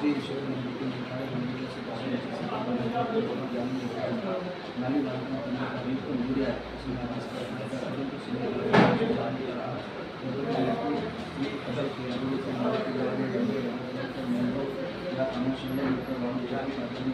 श्री ईश्वर मंदिर निकाय मंदिर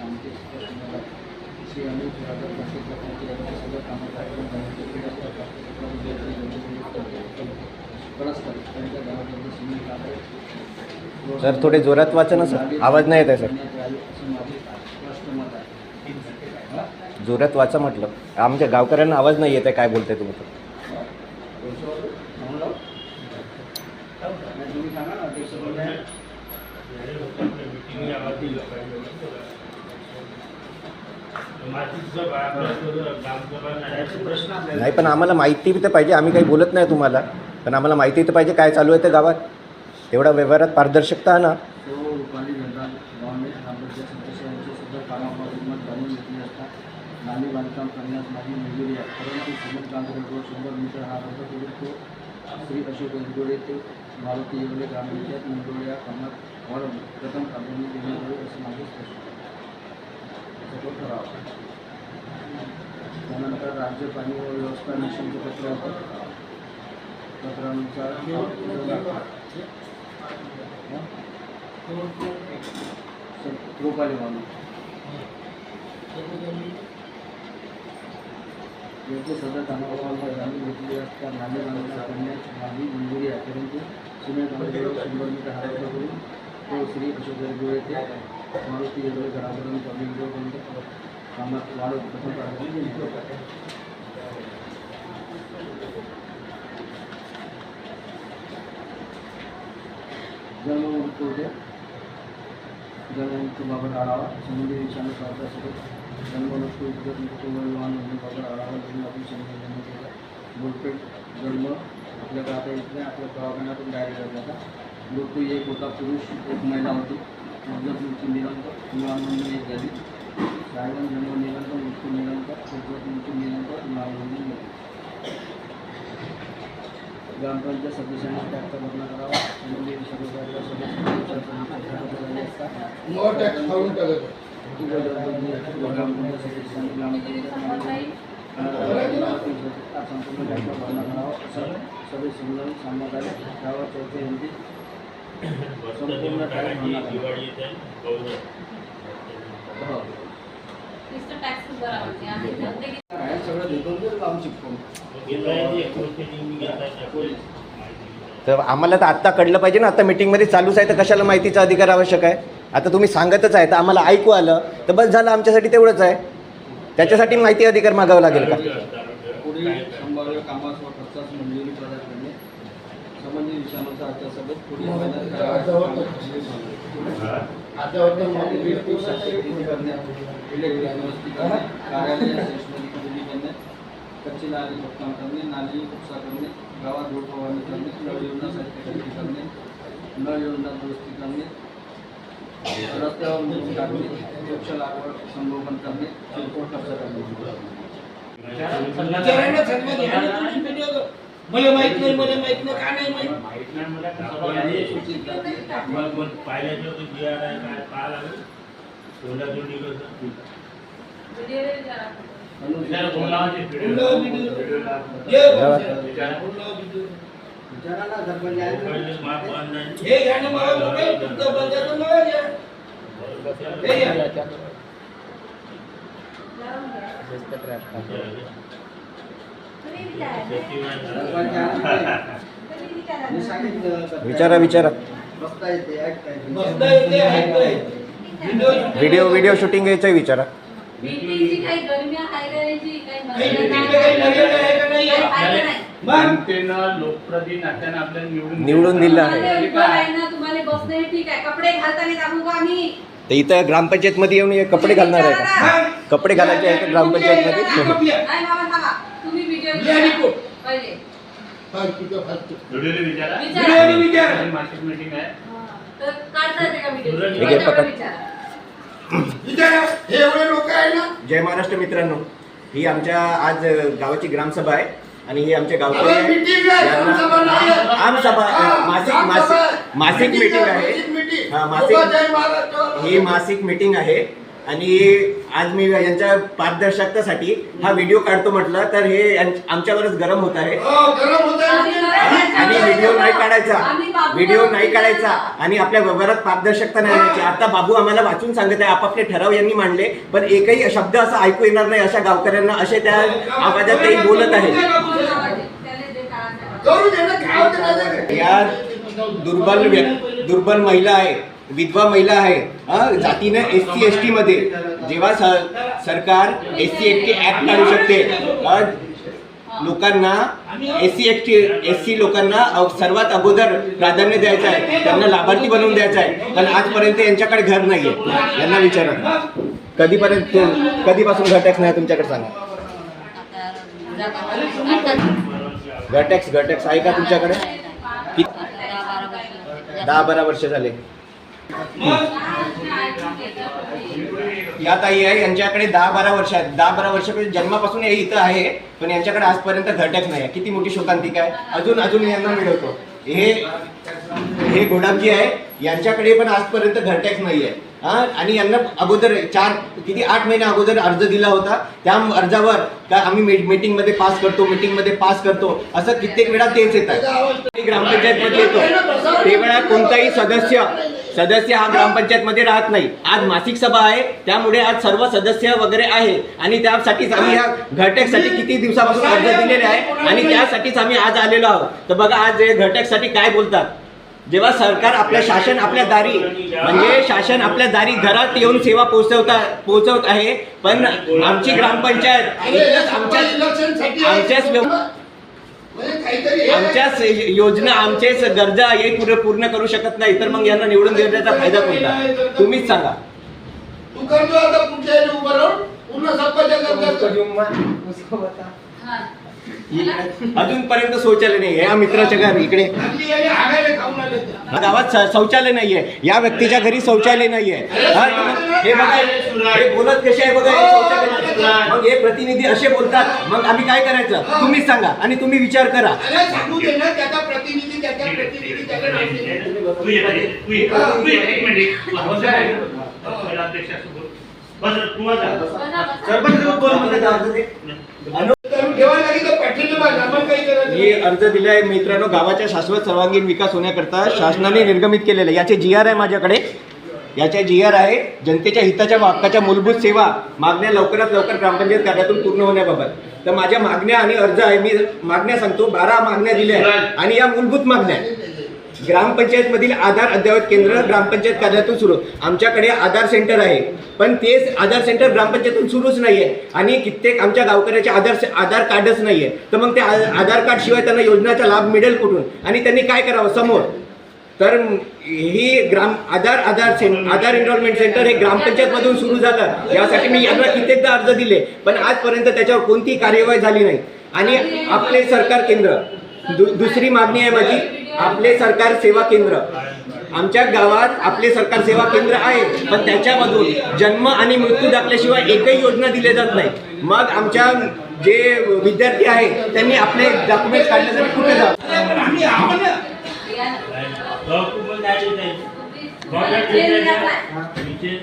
नानी श्री त्यांच्या गावामध्ये सुनील काकडे सर थोडे जोरात वाचा ना सर. आवाज नाही येत आहे सर. जोरात वाचा म्हटलं. आमच्या गावकऱ्यांना आवाज नाही येत आहे काय बोलताय तुम्ही वर्षावर सांगून लावू? नाही, तुम्ही सांगा ना अध्यक्ष महोदय. त्याचे प्रश्न आपल्याला नाही पण आम्हाला माहिती तर पाहिजे. आम्ही काही बोलत नाही तुम्हाला. पण आम्हाला माहिती तर पाहिजे काय चालू आहे त्या गावात. तेवढा व्यवहारात पारदर्शकता ना. श्री अशोक ते मारुती येवले ग्रामपंचायत मंडोळे या कामात प्रथम प्राधान्य देण्यात आले असं माझे स्पष्ट त्यानंतर राज्य पाणी व व्यवस्था मिशनचे पत्र पत्रानुसार रुपाली म्हणून योग्य सदर कामावर जाणून घेतली असता नाले बांधकाम करण्यास माझी मंजुरी आहे परंतु सिमेंट शंभर मीटर हात करून तो श्री अशोक गरगुळे ते मारुती येगळे घरापर्यंत रोडपर्यंत कामात वाढ येते. जन्ममृत्यू होते जन्ममृत्यूबाबत आढावा. संबंधित विषयाने स्वार्थासोबत जन्ममृत्यू उद्योग मृत्यू विवाह नोंदणीबाबत आढावा घेऊन आपण संबंध केला बोलपेट जन्म आपल्याकडे आता इथल्या आपल्या दवाखान्यातून डायरेक्ट करत आता. मृत्यू एक होता पुरुष एक महिला होती. उद्योग मृत्यू निरंतर नोंदणी एक झाली. सायवन जन्म निरंतर मृत्यू निरंतर उद्योग मृत्यू निरंतर एक. ग्रामपंचायत सदस्यांनी टॅक्सचा भरणा करावा ग्रामपंचायत सदस्यांनी ग्रामपंचायत संपूर्ण टॅक्सचा भरणा करावा असं सभेत समजावून सांगण्यात आले गावात चौथे यांची संपूर्ण टॅक्स. हो. तर आम्हाला तर आत्ता कळलं पाहिजे ना आता मीटिंगमध्ये चालूच आहे तर कशाला माहितीचा अधिकार आवश्यक आहे? आता तुम्ही सांगतच आहे तर आम्हाला ऐकू आलं तर बस झालं आमच्यासाठी तेवढंच आहे. त्याच्यासाठी माहिती अधिकार मागावा लागेल का? पुढील संभाव्य कामास व खर्चास मंजुरी प्रदान करणे संबंधित विषयानुसार आजच्या सभेत पुढील महिन्यात आता इलेक्ट्रिक शस्त्रक्रिया करणे इलेक्ट्रिक दुरुस्ती करणे कार्यालय स्टेशनरी खरेदी करणे कच्ची नाली खोदकाम करणे नाली उपसा करणे गावात रोड फवारणी करणे नळ योजना साहित्य खरेदी करणे नळ योजना दुरुस्ती करणे रस्त्यावर मुरुम टाकणे वृक्ष लागवड संगोपन करणे किरकोळ खर्च करणे मला माहीत नाही मला माहीत नाही का नाही माहीत व्हिडिओ जरा. विचारा विचारा. व्हिडिओ व्हिडिओ शूटिंग घ्यायचं विचारा. काही गरमी? काही जनतेनं नात्यानं आपल्याला निवडून निवडून दिलं. आहे तुम्हाला उभं राहिलं, तुम्हाला बसणं हे ठीक आहे. कपडे घालताना दाखवू का आम्ही? तर इथं ग्रामपंचायतमध्ये येऊन हे कपडे घालणार आहे का? कपडे घालायचे आहे का ग्रामपंचायतमध्ये. आपल्या. नाही बाबा थांबा. तुम्ही व्हिडिओ लिहा रिपोर्ट. पहिले. व्हिडिओला विचारा. विचारा. व्हिडिओने विचारा. आणि मासिक मीटिंग आहे. तर काढता येते का व्हिडिओ ठीक आहे, पकड. विचारा विचारा हे एवढे लोक आहे ना जय महाराष्ट्र मित्रांनो ही आमच्या आज गावाची ग्रामसभा आहे आणि ही आमचे गावकरी अरे, आहे. meeting आहे, यांना- ग्रामसभा नाही आहे. आमसभा हा, मासिक ग्रामसभा आहे. मासिक मासिक Meeting मीटिंग आहे, मासिक meeting. हा, लोकं मासिक जय महाराष्ट्र. ही मासिक मीटिंग आहे आणि आज मी यांच्या पारदर्शकतेसाठी हा व्हिडिओ काढतो म्हटलं तर हे आमच्यावरच गरम होत आहे. हो, आणि व्हिडिओ नाही काढायचा. व्हिडिओ नाही. काढायचा. आणि आपल्या व्यवहारात पारदर्शकता नाही आणायची. आता बाबू आम्हाला वाचून सांगत आहे आपापले ठराव यांनी मांडले पण एकही शब्द असा ऐकू येणार नाही अशा गावकऱ्यांना असे त्या आवाजात ते बोलत आहेत? या दुर्बल दुर्बल महिला आहे. विधवा महिला आहे जातीनं जातीने एस सी एस टी मध्ये. जेव्हा स- सरकार S C S T act काढू शकते लोकांना S C S T S C लोकांना सर्वात अगोदर प्राधान्य द्यायचं आहे. त्यांना लाभार्थी बनवून द्यायचं आहे. पण आजपर्यंत यांच्याकडे घर नाहीये. यांना विचारा. कधीपर्यंत कधीपासून घर टॅक्स नाही तुमच्याकडे सांगा? घर टॅक्स घर टॅक्स आहे का तुमच्याकडे? दहा बारा वर्ष झाले. या ताई आहे यांच्याकडे दहा बारा वर्ष आहेत. दहा बारा वर्षापासून जन्मापासून हे इथं आहे पण यांच्याकडे आजपर्यंत घटक नाही किती मोठी शोकांतिका आहे अजून अजून यांना मिळवतो. हे हे गोडामजी आहे. यांच्याकडे पण आजपर्यंत घरटॅक्स नाही आहे. हा? आणि यांना अगोदर चार किती? आठ महिने अगोदर अर्ज दिला होता. त्या अर्जावर का आम्ही मीटिंगमध्ये पास करतो मीटिंगमध्ये पास करतो. असं कित्येक वेळा तेच येतात. मी ग्रामपंचायत मध्ये येतो. ते वेळा कोणताही सदस्य सदस्य हा ग्रामपंचायत मध्ये राहत नाही. आज मासिक सभा आहे त्यामुळे आज सर्व सदस्य वगैरे आहे. आणि त्यासाठीच आम्ही ह्या घरटॅक्ससाठी किती दिवसापासून अर्ज दिलेले आहे आणि त्यासाठीच आम्ही आज आलेलो आहोत. तर बघा आज घटकसाठी काय बोलतात? जेव्हा सरकार आपल्या शासन आपल्या दारी म्हणजे शासन आपल्या दारी घरात येऊन सेवा पोहोचवता पोहोचवत आहे पण आमची ग्रामपंचायत आमच्याच इलेक्शनसाठी आमच्याच व्यव- म्हणजे काहीतरी हे- आमच्याच योजना आमचेच गरजा हे पूर्ण पूर्ण करू शकत नाही तर मग यांना निवडून देण्याचा फायदा कोणता? तुम्हीच सांगा. तू करतो आता पुढच्या याने उभं राहून पूर्ण सरपंच करतो अजूनपर्यंत शौचालय नाही या मित्राच्या घर इकडे. गावात शौचालय नाहीये. या व्यक्तीच्या घरी शौचालय नाहीये. हा, हे बघा हे बोलत कसे आहे बघा शौचालय नाही. मग हे प्रतिनिधी असे बोलतात. मग आम्ही काय करायचं? तुम्हीच सांगा आणि तुम्ही विचार करा. सरपंच बोल म्हणते का अर्ज ते? अनु- तर ठेवायला लागेल तर पाठीला बघ, आपण काही अर्ज दिलाय मित्रांनो गावाच्या शाश्वत सर्वांगीण विकास होण्याकरता शासनाने निर्गमित केलेलं आहे. याचे जी आर आहे माझ्याकडे याचे जी आर आहे जनतेच्या हिताच्या हक्काच्या मूलभूत सेवा मागण्या लवकरात लवकर ग्रामपंचायत कार्यातून पूर्ण होण्याबाबत तर माझ्या मागण्या आणि अर्ज आहे मी मागण्या सांगतो बारा मागण्या दिल्या आहेत. आणि या मूलभूत मागण्या ग्रामपंचायत मधील आधार अद्ययावत केंद्र ग्रामपंचायत कार्यालयातून सुरू. आमच्याकडे आधार सेंटर आहे. पण तेच आधार सेंटर ग्रामपंचायतून सुरूच नाहीये. आणि कित्येक आमच्या गावकऱ्याचे आधार आधार कार्डच नाहीये. तर मग ते आधार कार्ड शिवाय त्यांना योजनाचा लाभ मिळेल कुठून? आणि त्यांनी काय करावं? समोर. तर ही ग्राम आधार आधार सें आधार एनरोलमेंट सेंटर हे ग्रामपंचायतमधून सुरू झालं. यासाठी मी यांना कित्येकदा अर्ज दिले. पण आजपर्यंत त्याच्यावर कोणती कार्यवाही झाली नाही. आणि आपले सरकार केंद्र. दु, दुसरी मागणी आहे माझी आपले सरकार सेवा केंद्र. आमच्या गावात आपले सरकार सेवा केंद्र आहे पण त्याच्यामधून जन्म आणि मृत्यू दाखल्याशिवाय एकही योजना दिल्या जात नाही. मग आमच्या जे विद्यार्थी आहेत त्यांनी आपले डॉक्युमेंट काढण्यासाठी कुठे जावं?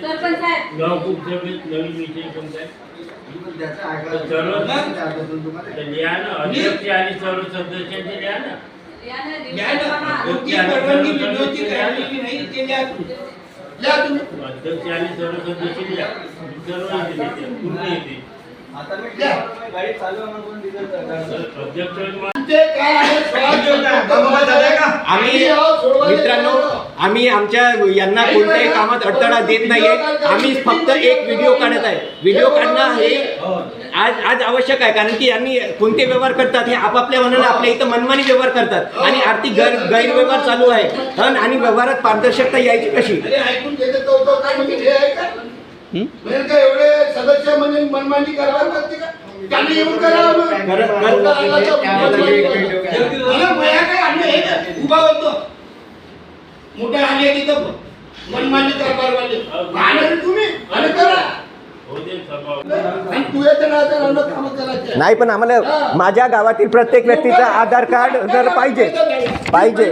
सरपंच पण आम्ही आहोत ना. गावकुपं काय देत आहे? गावात हे देत लिहिलं आहे काय? का? विषय सरपंच साहेब गावकुप सभेत नवीन विषय कोणता आहे? त्याचं ऐकायला तुम्हाला लिहा ना अध्यक्ष आणि सर्व सदस्यांचे लिहा ना यानं घ्या ना. दिवसाला कोणती परवानगी व्हिडिओची काढलेली नाही ते लिहा तुम्ही. लिहा तुम्ही. अध्यक्ष आणि सर्व सदस्य लिहा सर्व येते त्याच्यात, पूर्ण येते आम्ही मित्रांनो आम्ही आमच्या यांना कोणत्याही कामात अडथळा देत नाहीये. आम्ही फक्त एक व्हिडिओ काढत आहे. व्हिडिओ काढणं हे आज आज आवश्यक आहे. कारण की यांनी कोणते व्यवहार करतात हे आपापल्या मनाने आपल्या इथं मनमानी व्यवहार करतात. आणि आर्थिक गैर गैरव्यवहार चालू आहे. हं, आणि व्यवहारात पारदर्शकता यायची कशी? एवढे सदस्य म्हणजे मनमानी करते का? त्यांनी येऊन करावं हे उभा होतो. मोठे आले तिथं. मनमानी आले तुम्ही? आणि करा. नाही पण आम्हाला माझ्या गावातील प्रत्येक व्यक्तीचं आधार कार्ड जर पाहिजे पाहिजे.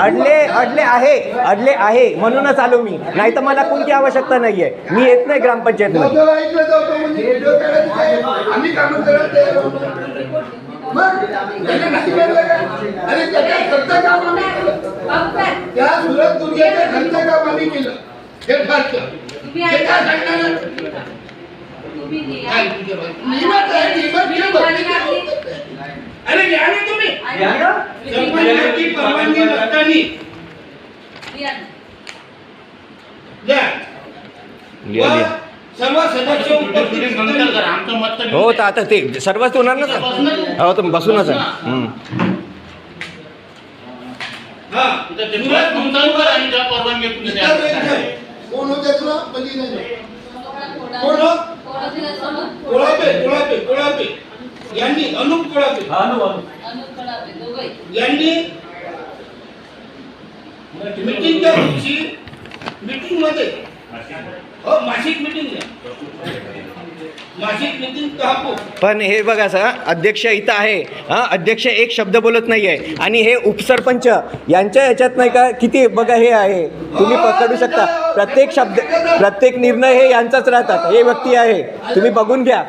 अडले अडले आहे अडले आहे म्हणूनच आलो मी. नाही तर मला कोणती आवश्यकता नाहीये. मी येत नाही ग्रामपंचायतमध्ये. जेव्हा अरे हे तुम्ही हे ऐका. काय सांगणार तुम्ही लिहा. काय तुझ्या बाजूने? नियमात आहे, नियमात मी जे लिहा, बघते लिहा, ते लिहा. होतं. अरे घ्या ना तुम्ही ऐका. सरपंचाची परवानगी नसताना लिहा. द्या लिहा, व लिहा. सर्व सदस्य उपस्थित तुम्ही नंतर करा आमचं मत तर हो तर आता ते सर्वच होणार ना सर हो तर बसूनच आहे हम्म. हा करा आणि परवानगी तुम्ही द्या. इतर वेळी काय? कोण होते तुला? बली नाही कोण हो? कोळापे कोळापे कोळापे यांनी अनुप कोळापे. यांनी मीटिंगच्या दिवशी मीटिंगमध्ये हो मासिक मीटिंग मासिक मीटिंग तहापू पण हे बघा सर अध्यक्ष इथं आहे. हा अध्यक्ष एक शब्द बोलत नाही आहे आणि हे उपसरपंच यांच्या याच्यात नाही का किती बघा हे आहे. तुम्ही पकडू शकता. प्रत्येक शब्द प्रत्येक निर्णय हे यांचाच राहतात. हे व्यक्ती आहे. तुम्ही बघून घ्या.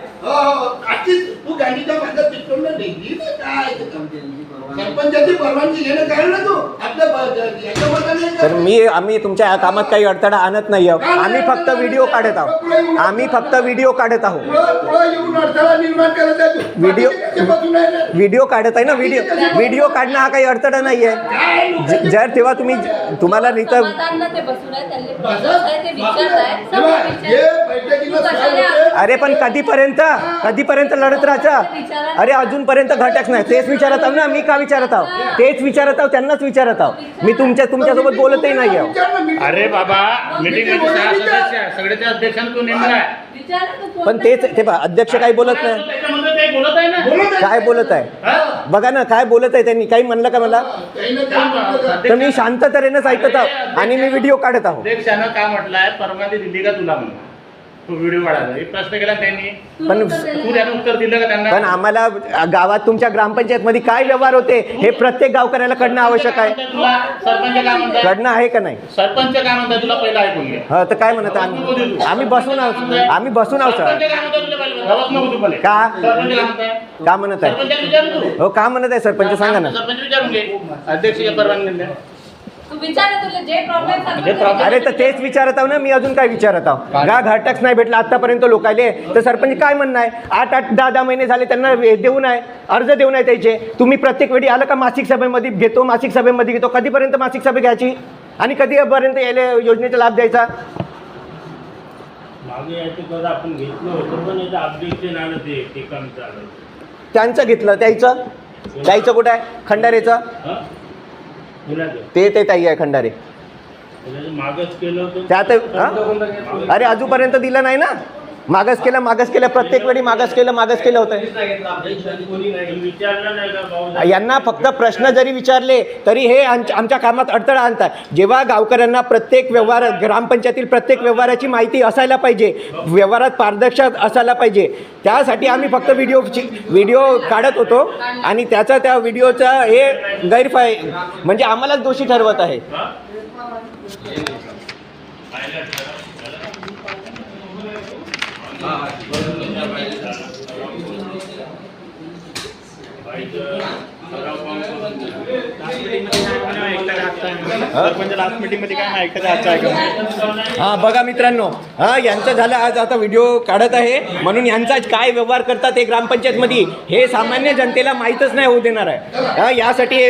सरपंचाची परवानगी घेणं काय ना तू आपल्या ब- याच्या मताने तर मी आम्ही तुमच्या या कामात काही अडथळा आणत नाही आहोत आम्ही फक्त व्हिडिओ काढत आहोत आम्ही फक्त व्हिडिओ काढत आहोत पुढं- पुढं येऊन अडथळा निर्माण करत आहे तू. व्हिडिओ- बाकीचे कसे बसून आहे रे? व्हिडिओ काढत आहे ना व्हिडिओ व्हिडिओ काढणं हा काही अडथळा नाही आहे जर तेव्हा तुम्ही तुम्हाला इथं समाधानला ते बसून आहे, त्यांनी बसा. प्रश्न आहे, ते विचारत आहे. समोर बघ, विचार. बैठकीला तू काय कशाला होते? अरे पण कधीपर्यंत कधीपर्यंत लढत राहायचं अरे अजूनपर्यंत घटक नाही तेच विचारत आहो ना मी का विचारत आहो. तेच विचारत आहो त्यांनाच विचारत आहो. मी तुमच्या तुमच्यासोबत बोलतही नाही आहो. अरे बाबा मीटिंगमध्ये सहा सदस्य आहे. सगळ्याच्या अध्यक्षांना तू नेमला आहे. विचार ना तू पण तेच ते पहा अध्यक्ष काही बोलत नाही? त्याच्यामध्ये ते बोलत आहे ना? बोलत आहे. काय बोलत आहे? हा? बघा ना काय बोलत आहे त्यांनी? काही म्हणलं का मला. तर मी शांत तऱ्हेनंच ऐकत आहो आणि मी व्हिडिओ काढत आहो. अध्यक्षानं काय म्हटलंय परवानगी दिली का तुला म्हणून? तो व्हिडिओ काढायचा एक प्रश्न केला त्यांनी. तू पण- उत्तर तू दिलं त्यानं उत्तर दिलं का त्यांना? पण आम्हाला गावात तुमच्या ग्रामपंचायतमध्ये काय व्यवहार होते हे प्रत्येक गावकऱ्याला कडणं आवश्यक आहे. तुला? सरपंच काय म्हणतात? कडणं आहे का नाही? सरपंच काय म्हणतात तुला पहिला ऐकून घे. हा तर काय म्हणत आम्ही आम्ही बसून आहोत. आम्ही बसून आहोत सरपंच सर काय म्हणतात तुला पहिलं? गावात नको तू पहिले का? सरपंच काय म्हणताय का म्हणत आहे? सरपंच विचार तू. हो का म्हणत आहे सरपंच? सांगा ना. सरपंच विचारून घे. अध्यक्ष परवानगी द्या तू विचार ना तुला जे प्रॉब्लेम जे problem- अरे तर तेच विचारत आहो ना मी अजून काय विचारत आहो? गा घाटक्स नाही भेटला आतापर्यंत लोकायले. तर सरपंच काय म्हणणं आहे? आठ आठ दहा दहा महिने झाले त्यांना वे- देऊन आहे अर्ज देऊन आहे त्याचे. तुम्ही प्रत्येक वेळी आलं का मासिक सभेमध्ये? घेतो मासिक सभेमध्ये घेतो. कधीपर्यंत मासिक सभा घ्यायची? आणि कधीपर्यंत याला योजनेचा लाभ द्यायचा? मागे याचे कर्ज आपण घेतलं होतं पण याचं अपडेशन आलं ते ते काम चाललं त्यांचं घेतलं त्याचं? त्याचं कुठं आहे? खंडारेचं? हा? ते ते ताई आहे खंडारे. त्यात? अरे अजूनपर्यंत दिलं नाही ना? मागास केलं मागास केलं प्रत्येक वेळी मागास केलं मागास केलं होतं. यांना फक्त प्रश्न जरी विचारले तरी हे आमच्या आमच्या कामात अडथळा आणतात. जेव्हा गावकऱ्यांना प्रत्येक व्यवहार ग्रामपंचायतील प्रत्येक व्यवहाराची माहिती असायला पाहिजे व्यवहारात पारदर्शक असायला पाहिजे त्यासाठी आम्ही फक्त व्हिडिओ व्हिडिओ काढत होतो आणि त्याचा त्या व्हिडिओचा हे गैरफाय म्हणजे आम्हालाच दोषी ठरवत आहे बाईचं सराव काम करून सरपंच लास्ट मीटिंगमध्ये काय नाही ऐकायचं आजचं ऐका हा बघा मित्रांनो. हा यांचं झालं आज आता व्हिडिओ काढत आहे. म्हणून यांचा काय व्यवहार करतात हे ग्रामपंचायतमध्ये हे सामान्य जनतेला माहीतच नाही होऊ देणार आहे. हा यासाठी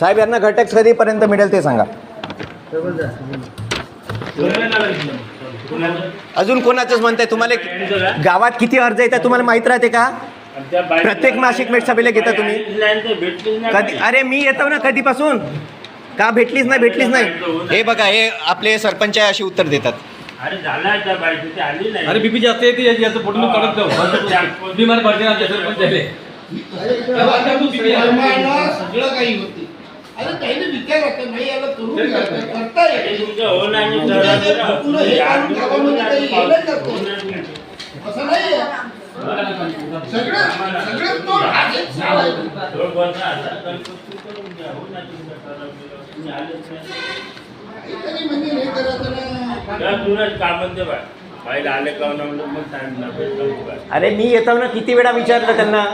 साहेब यांना घटक कधीपर्यंत मिळेल ते सांगा. अजून कोणाचंच म्हणताय? तुम्हाला गावात किती अर्ज येतात तुम्हाला माहीत राहते का? प्रत्येक मासिक मेट सभेला घेता तुम्ही? कधी अरे मी येतो ना कधीपासून? का भेटलीच नाही भेटलीच नाही? हे बघा हे आपले सरपंच अशी उत्तर देतात. अरे झाला त्या बाईक ती आली नाही. अरे बीपी जास्त येते याची- याचं फोटो मी काढत जाऊ. बिमार पडते ना त्याचं पण झाले सगळं काही होते. अरे काही विचार होता नाही याला. करता येते नाही. हे. असं सगळं सगळं तो अरे मी येतो ना किती वेळा विचारलं त्यांना?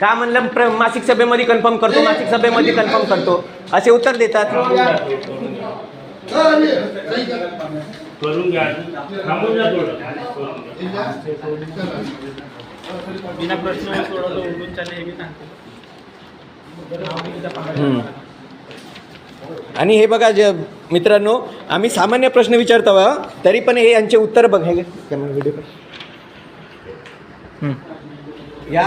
का म्हणलं प्र मासिक सभेमध्ये कन्फर्म करतो मासिक सभेमध्ये कन्फर्म करतो. असे उत्तर देतात. हा, प्रश्न सोडवतो उठून चालले हे मी सांगते हम्म. आणि हे बघा जे मित्रांनो आम्ही सामान्य प्रश्न विचारतो हं, तरी पण हे यांचे उत्तर बघ. हे. या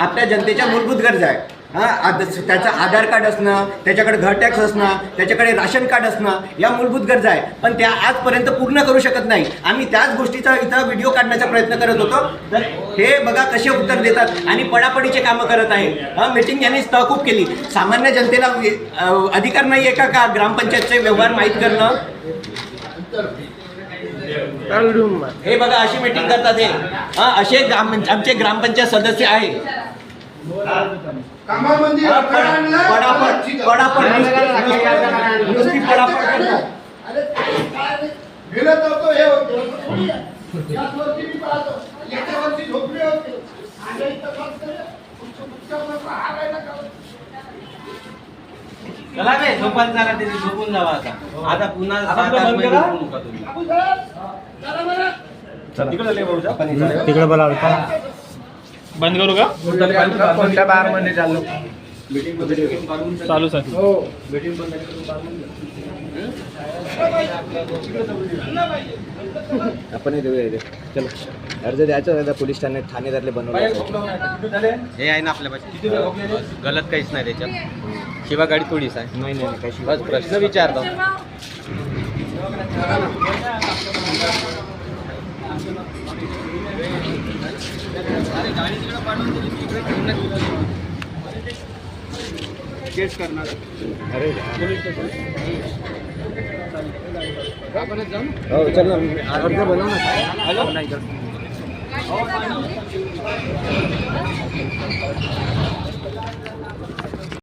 आपल्या जनतेच्या मूलभूत गरजा आहे हा आद- त्याचं आधार कार्ड असणं त्याच्याकडे घर टॅक्स असणं त्याच्याकडे राशन कार्ड असणं या मूलभूत गरजा आहे. पण त्या आजपर्यंत पूर्ण करू शकत नाही. आम्ही त्याच गोष्टीचा इथं व्हिडिओ काढण्याचा प्रयत्न करत होतो. तर हे बघा कसे उत्तर देतात आणि पडापडीचे कामं करत आहे. हा मीटिंग यांनी तहकूब केली. सामान्य जनतेला अधिकार नाही आहे का का ग्रामपंचायतचे व्यवहार माहीत करणं? हे बघा अशी मीटिंग करतात हे. हा असे ग्राम आमचे ग्रामपंचायत सदस्य आहे कामामध्ये अडथळा आणला, पडापड ठीक आहे. पडापड नुसती- नुसती पडापड करतात. अरे काय रे? गेलं तर तो हे होतं. याच वर्षी मी पाहतो. याच्या वर्षी झोपले होते. आणि इथं फक्त पुढच्या- पुढच्या वर्षी राहिला का? चला बे झोपायला चला त्याची झोपून जावा आता आता पुन्हा सात आठ महिने झोपू नका तुम्ही चला बरं. आपण तिकडे बोला बंद करू का? कोणत्या बारमध्ये चाललो? चालूच आहे हो. आपण चलो. अर्ज द्यायचं आहे पोलीस ठाणे ठाणेदारले बनवलं हे आहे ना आपल्या गलत काहीच नाही त्याच्यात. शिवा गाडी थोडीच आहे. नाही नाही काही बस प्रश्न विचारतो. किशोर भाऊ. हो चल ना अर्ज बनव ना हॅलो नाही